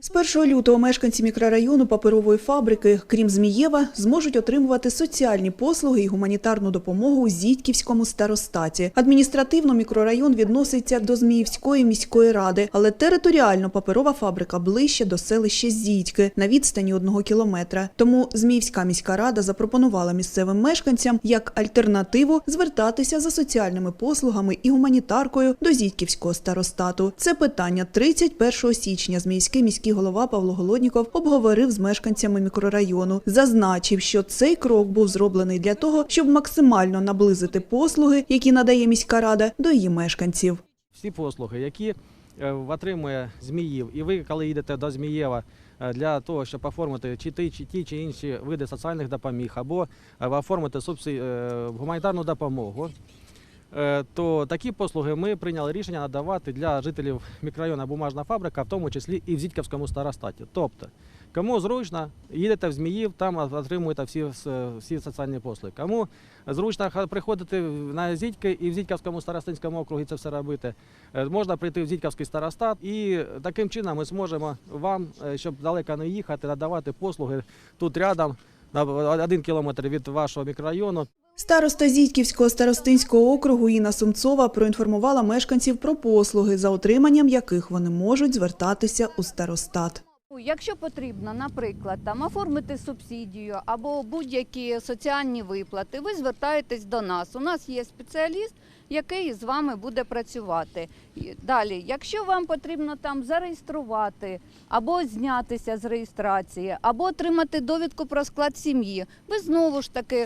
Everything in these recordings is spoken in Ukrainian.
З 1 лютого мешканці мікрорайону паперової фабрики, крім Змієва, зможуть отримувати соціальні послуги і гуманітарну допомогу у Зітьківському старостаті. Адміністративно мікрорайон відноситься до Зміївської міської ради, але територіально паперова фабрика ближче до селища Зітьки на відстані одного кілометра. Тому Зміївська міська рада запропонувала місцевим мешканцям як альтернативу звертатися за соціальними послугами і гуманітаркою до Зітьківського старостату. Це питання 31 січня Зміївський міський голова Павло Голодніков обговорив з мешканцями мікрорайону. Зазначив, що цей крок був зроблений для того, щоб максимально наблизити послуги, які надає міська рада, до її мешканців. всі послуги, які е, отримує Зміїв, і ви, коли їдете до Змієва е, для того, щоб оформити чи ті, чи ті чи інші види соціальних допоміг, або е, оформити гуманітарну допомогу, то такі послуги ми прийняли рішення надавати для жителів мікрорайону Бумажна фабрика, в тому числі і в Зітьківському старостаті. Тобто, кому зручно, їдете в Зміїв, там отримуєте всі, всі соціальні послуги. Кому зручно приходити на Зітьки і в Зітьківському старостинському округі це все робити, Е, Можна прийти в Зітьківський старостат, і таким чином ми зможемо вам, е, щоб далеко не їхати, надавати послуги тут рядом, на один кілометр від вашого мікрорайону. Староста Зітьківського старостинського округу Інна Сумцова проінформувала мешканців про послуги, за отриманням яких вони можуть звертатися у старостат. Якщо потрібно, наприклад, там оформити субсидію або будь-які соціальні виплати, ви звертаєтесь до нас. У нас є спеціаліст, який з вами буде працювати. Далі, якщо вам потрібно там зареєструвати або знятися з реєстрації, або отримати довідку про склад сім'ї, ви знову ж таки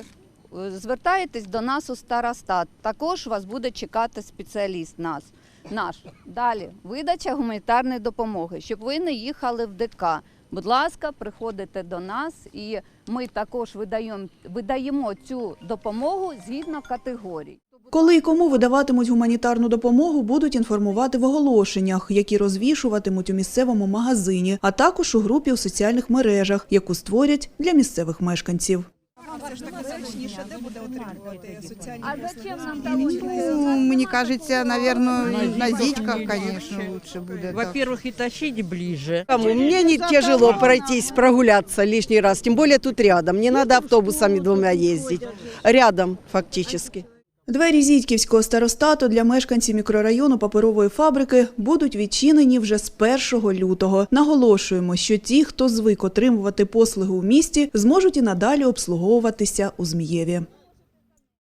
е, звертаєтесь до нас у старостат. Також вас буде чекати спеціаліст нас. Наш далі видача гуманітарної допомоги, щоб ви не їхали в ДК. Будь ласка, приходите до нас, і ми також видаємо, видаємо цю допомогу згідно категорій. Коли і кому видаватимуть гуманітарну допомогу, будуть інформувати в оголошеннях, які розвішуватимуть у місцевому магазині, а також у групі у соціальних мережах, яку створять для місцевих мешканців. Все ж таки зручніше, де буде отримувати соціальні А зачем нам? Ну, мне кажется, наверное, на Зитьках, конечно, лучше будет. да. Во-первых, и тащить ближе. Кому? Мне не тяжело пройтись, прогуляться лишний раз, тем более тут рядом. Не надо автобусами двумя ездить. Рядом фактически. Двері Зітьківського старостату для мешканців мікрорайону паперової фабрики будуть відчинені вже з 1 лютого. Наголошуємо, що ті, хто звик отримувати послуги у місті, зможуть і надалі обслуговуватися у Змієві.